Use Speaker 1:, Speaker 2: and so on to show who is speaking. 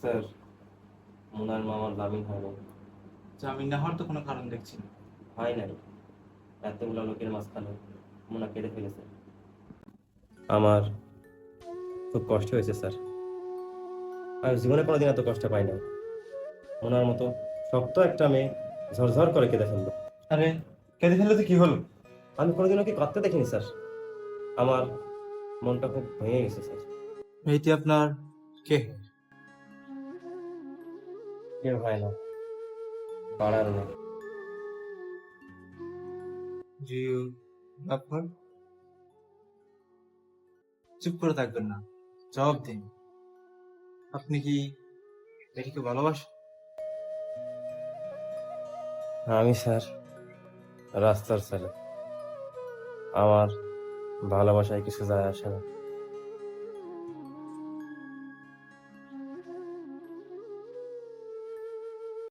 Speaker 1: Sir মোনার মামার জামিন হয় নাই
Speaker 2: জামিন না হওয়ার তো কোনো কারণ দেখছি না।
Speaker 1: হয় নাই। এতগুলো লোকের মাঝখানে মোনা কেটে ফেলেছে। আমার খুব কষ্ট হয়েছে স্যার। আমি জীবনে কোনোদিন এত কষ্ট পাই না মোনার মতো শক্ত একটা মেয়ে ঝরঝর করে কেঁদে ফেলল।
Speaker 2: আরে কেঁদে ফেললে তো কি হলো?
Speaker 1: আমি কোনোদিন ওকে কাঁদতে দেখিনি স্যার। আমার মনটা খুব ভেঙে গেছে স্যার।
Speaker 2: মেয়েটি আপনার কে?
Speaker 1: কেউ হয় না। পাড়ার মেয়ে
Speaker 2: জি আপনার চুপ করে থাকবেন না জবাব দিন। আপনি কি মেয়েটিকে ভালোবাসেন?
Speaker 1: আমি স্যার রাস্তার ছেলে। আমার ভালোবাসায় কিছু যায় আসে না।